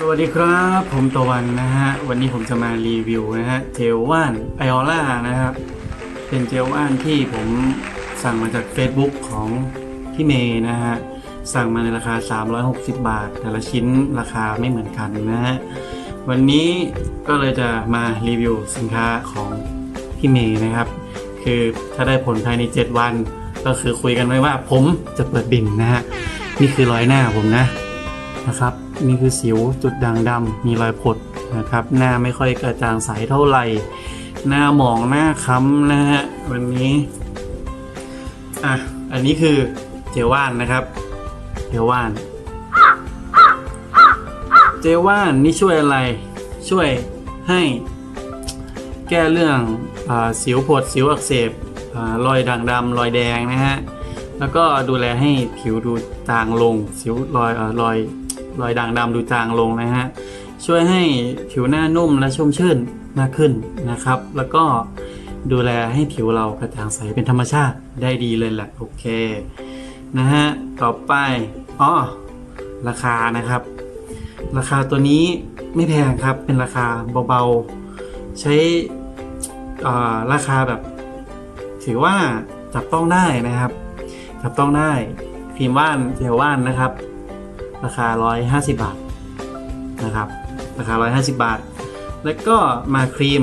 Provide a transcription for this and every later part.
สวัสดีครับ ผมตะวันนะฮะ วันนี้ผมจะมารีวิวนะฮะ เจลว่านไอออร่านะครับ เป็นเจลว่านที่ผมสั่งมาจาก Facebook ของพี่เมย์นะฮะ สั่งมาในราคา 360 บาท แต่ละชิ้นราคาไม่เหมือนกันนะฮะ วันนี้ก็เลยจะมารีวิวสินค้าของพี่เมย์นะครับ คือถ้าได้ผลภายใน 7 วัน ก็คือคุยกันไว้ว่าผมจะเปิดบินนะฮะ นี่คือรอยหน้าผมนะนะครับ นี่คือสิวจุดด่างดำมีรอยผดนะครับ หน้าไม่ค่อยกระจ่างใสเท่าไหร่ หน้าหมองหน้าค้ำนะฮะวันนี้อะอันนี้คือเจลว่านนะครับ เจลว่าน เจลว่านนี่ช่วยอะไรช่วยให้แก้เรื่องอสิวผดสิวอักเสบอรอยด่างดำรอยแดงนะฮะแล้วก็ดูแลให้ผิวดูจางลงสิวรอยอ่อรอย รอยด่างดำดูจางลงนะฮะช่วยให้ผิวหน้านุ่มและชุ่มชื่นมากขึ้นนะครับ แล้วก็ดูแลให้ผิวเรากระจ่างใสเป็นธรรมชาติได้ดีเลยแหละโอเคนะฮะต่อไปอ๋อราคานะครับ ราคาตัวนี้ไม่แพงครับเป็นราคาเบาๆ ใช้อ่าราคาแบบ ถือว่าจับต้องได้นะครับ จับต้องได้ครีมว่านเจลว่านนะครับ ราคา 150 บาทนะครับ ราคา 150 บาท แล้วก็มาครีม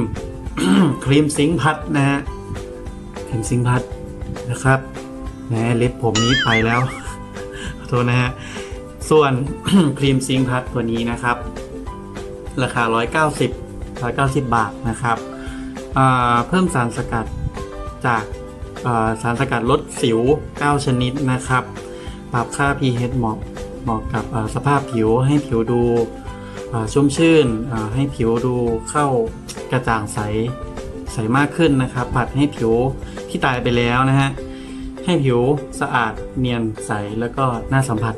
ครีมซิงพัดนะฮะครีมซิงพัดนะครับแหมเล็บผมนี้ไปแล้วขอโทษนะฮะส่วนครีมซิงพัดตัวนี้นะครับ ราคา 190 190 บาทนะครับเพิ่มสารสกัดจากสารสกัดลดสิว 9 ชนิดนะครับ ปรับค่า pH เหมาะ เหมาะกับสภาพผิวให้ผิวดูชุ่มชื่นให้ผิวดูเข้ากระจ่างใสใสมากขึ้นนะครับผัดให้ผิวที่ตายไปแล้วนะฮะให้ผิวสะอาดเนียนใสแล้วก็น่าสัมผัส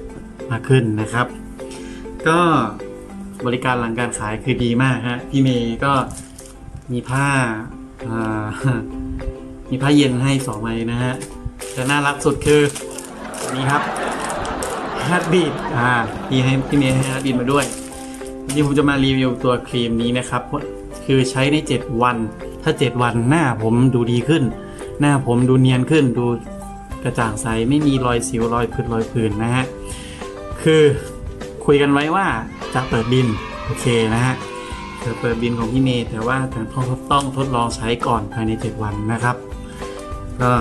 มากขึ้นนะครับ ก็บริการหลังการขายคือดีมากฮะพี่เมย์ก็มีผ้ามีผ้าเย็นให้สองใบนะฮะแต่น่ารักสุดคือนนี้ครับ ฮาร์ดบีดอ่าพี่ให้พี่เมย์ให้ฮาร์ดบีดมาด้วยวันนี้ผมจะมารีวิวตัวครีมนี้นะครับ คือใช้ใน 7 วัน ถ้า 7 วันหน้าผมดูดีขึ้น หน้าผมดูเนียนขึ้น ดูกระจ่างใส ไม่มีรอยสิวรอยพืดรอยผื่นนะฮะ คือคุยกันไว้ว่าจะเปิดบิน โอเคนะฮะจะเปิดบินของพี่เมย์แต่ว่าแต่ต้องต้องทดลองใช้ก่อนภายใน 7 วันนะครับ ก็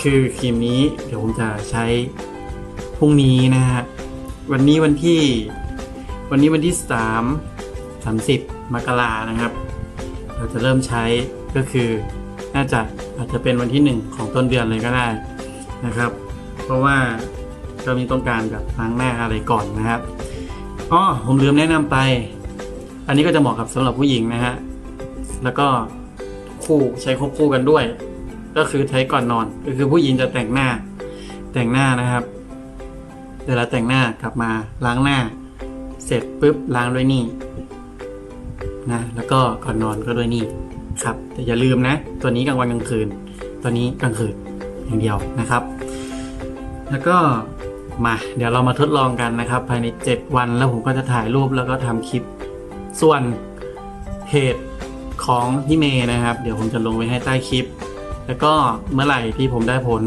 คือครีมนี้เดี๋ยวผมจะใช้ พรุ่งนี้นะฮะวันนี้วันที่ วันนี้วันที่สามสามสิบมกรานะครับ เราจะเริ่มใช้ก็คือน่าจะอาจจะเป็นวันที่หนึ่งของต้นเดือนเลยก็ได้นะครับ เพราะว่าก็มีต้องการแบบล้างหน้าอะไรก่อนนะครับอ๋อผมลืมแนะนำไป อันนี้ก็จะเหมาะกับสำหรับผู้หญิงนะฮะแล้วก็คู่ใช้ควบคู่กันด้วย ก็คือใช้ก่อนนอน ก็คือผู้หญิงจะแต่งหน้าแต่งหน้านะครับ เวลาแต่งหน้ากลับมาล้างหน้า เสร็จปุ๊บล้างด้วยนี่นะแล้วก็ก่อนนอนก็ด้วยนี่ครับแต่อย่าลืมนะ ตัวนี้กลางวันกลางคืน ตัวนี้กลางคืนอย่างเดียวนะครับ แล้วก็มาเดี๋ยวเรามาทดลองกันนะครับ ภายใน 7 วันแล้วผมก็จะถ่ายรูปแล้วก็ทำคลิป ส่วนเพจของพี่เมย์นะครับ เดี๋ยวผมจะลงไว้ให้ใต้คลิป แล้วก็เมื่อไหร่ที่ผมได้ผล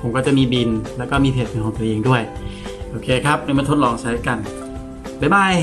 ผมก็จะมีบิน แล้วก็มีเพจเป็นของตัวเองด้วย โอเคครับเดี๋ยวมาทดลองใช้กัน บ๊ายบาย